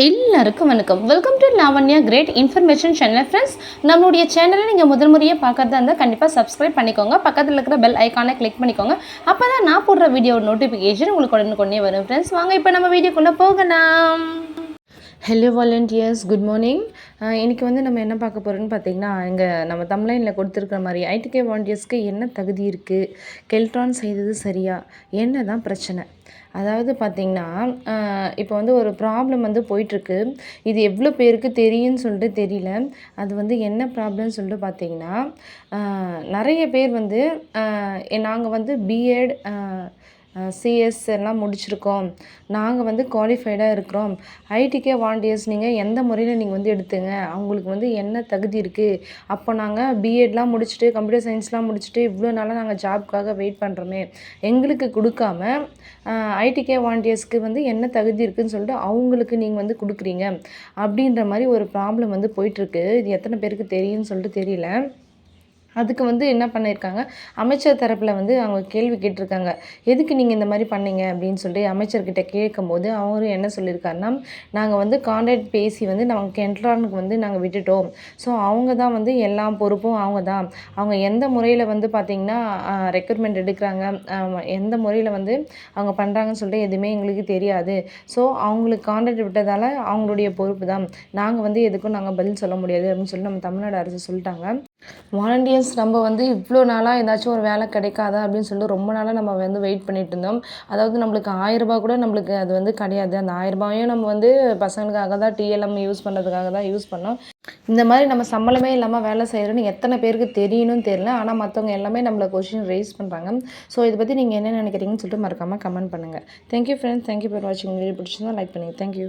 எல்லாருக்கும் வணக்கம். Welcome to Lavanya great information channel friends நம்மளுடைய சேனலை நீங்கள் முதல் முறையாக பார்க்கறதா இருந்தால் கண்டிப்பாக சப்ஸ்கிரைப் பண்ணிக்கோங்க. பக்கத்தில் இருக்கிற பெல் ஐக்கானை கிளிக் பண்ணிக்கோங்க. அப்போ தான் நான் போடுற வீடியோ நோட்டிஃபிகேஷன் உங்களுக்கு உடனுக்குடனே வரும் ஃப்ரெண்ட்ஸ் வாங்க இப்போ நம்ம வீடியோக்குள்ளே போகலாம். ஹலோ வாலண்டியர்ஸ் குட் மார்னிங் இன்றைக்கி வந்து நம்ம என்ன பார்க்க போகிறோம்னு பார்த்தீங்கன்னா இங்கே நம்ம தமிழ்லைனில் கொடுத்துருக்குற மாதிரி ஐடிகே வாலண்டியர்ஸ்க்கு என்ன தகுதி இருக்குது கெல்ட்ரான் செய்தது சரியா? என்ன தான் பிரச்சனை? அதாவது பார்த்திங்கன்னா இப்போ வந்து ஒரு ப்ராப்ளம் வந்து போயிட்டுருக்கு. இது எவ்வளோ பேருக்கு தெரியும்னு சொல்லிட்டு தெரியல. அது வந்து என்ன ப்ராப்ளம்னு சொல்லிட்டு பார்த்தீங்கன்னா நிறைய பேர் வந்து நாங்கள் வந்து பிஎட் சிஎஸ் எல்லாம் முடிச்சிருக்கோம். நாங்கள் வந்து குவாலிஃபைடாக இருக்கிறோம். ஐடிகே வாலண்டியர்ஸ் நீங்கள் எந்த முறையில் நீங்கள் வந்து எடுத்துங்க? அவங்களுக்கு வந்து என்ன தகுதி இருக்குது அப்போ நாங்கள் பிஎட்லாம் முடிச்சுட்டு கம்ப்யூட்டர் சயின்ஸ்லாம் முடிச்சுட்டு இவ்வளோ நாளாக நாங்கள் ஜாப்க்காக வெயிட் பண்ணுறோமே எங்களுக்கு கொடுக்காம ஐடிகே வாலண்டியர்ஸ்க்கு வந்து என்ன தகுதி இருக்குதுன்னு சொல்லிட்டு அவங்களுக்கு நீங்கள் வந்து கொடுக்குறீங்க. அப்படின்ற மாதிரி ஒரு ப்ராப்ளம் வந்து போயிட்டுருக்கு இது எத்தனை பேருக்கு தெரியும்னு சொல்லிட்டு தெரியல. அதுக்கு வந்து என்ன பண்ணியிருக்காங்க அமைச்சர் தரப்பில் வந்து அவங்க கேள்வி கேட்டிருக்காங்க. எதுக்கு நீங்கள் இந்த மாதிரி பண்ணீங்க? அப்படின்னு சொல்லி அமைச்சர்கிட்ட கேட்கும்போது அவரும் என்ன சொல்லியிருக்காருன்னா நாங்கள் வந்து கான்ட்ராக்ட் பேசி வந்து நமக்கு என்ட்ரானுக்கு வந்து நாங்கள் விட்டுட்டோம். ஸோ அவங்க தான் வந்து எல்லா பொறுப்பும் அவங்க தான். அவங்க எந்த முறையில் வந்து பார்த்திங்கன்னா ரெக்ரூட்மெண்ட் எடுக்கிறாங்க எந்த முறையில் வந்து அவங்க பண்ணுறாங்கன்னு சொல்லிட்டு எதுவுமே எங்களுக்கு தெரியாது. ஸோ அவங்களுக்கு கான்ட்ராக்ட் விட்டதால் அவங்களுடைய பொறுப்பு தான். நாங்கள் வந்து எதுக்கும் நாங்கள் பதில் சொல்ல முடியாது அப்படின்னு சொல்லி நம்ம தமிழ்நாடு அரசு சொல்லிட்டாங்க. வாலண்டியர்ஸ் நம்ம வந்து இவ்வளோ நாளாக ஏதாச்சும் ஒரு வேலை கிடைக்காதா அப்படின்னு சொல்லிட்டு ரொம்ப நாளாக நம்ம வந்து வெயிட் பண்ணிட்டு இருந்தோம். அதாவது நம்மளுக்கு ஆயிரரூபா கூட நம்மளுக்கு அது வந்து கிடையாது. அந்த ஆயிரரூபாயும் நம்ம வந்து பசங்களுக்காக தான் டிஎல்எம் யூஸ் பண்ணுறதுக்காக தான் யூஸ் பண்ணோம். இந்த மாதிரி நம்ம சம்பளமே இல்லாமல் வேலை செய்கிறோன்னு எத்தனை பேருக்கு தெரியணும்னு தெரியல. ஆனால் மற்றவங்க எல்லாமே நம்மளை கொஷின் ரைஸ் பண்ணுறாங்க ஸோ இதை பற்றி நீங்கள் என்ன நினைக்கிறீங்கன்னு சொல்லிட்டு மறக்காமல் கமெண்ட் பண்ணுங்கள் thank you friends thank you for வாட்சிங் வீடியோ பிடிச்சிருந்தா லைக் பண்ணுங்கள் தேங்க்யூ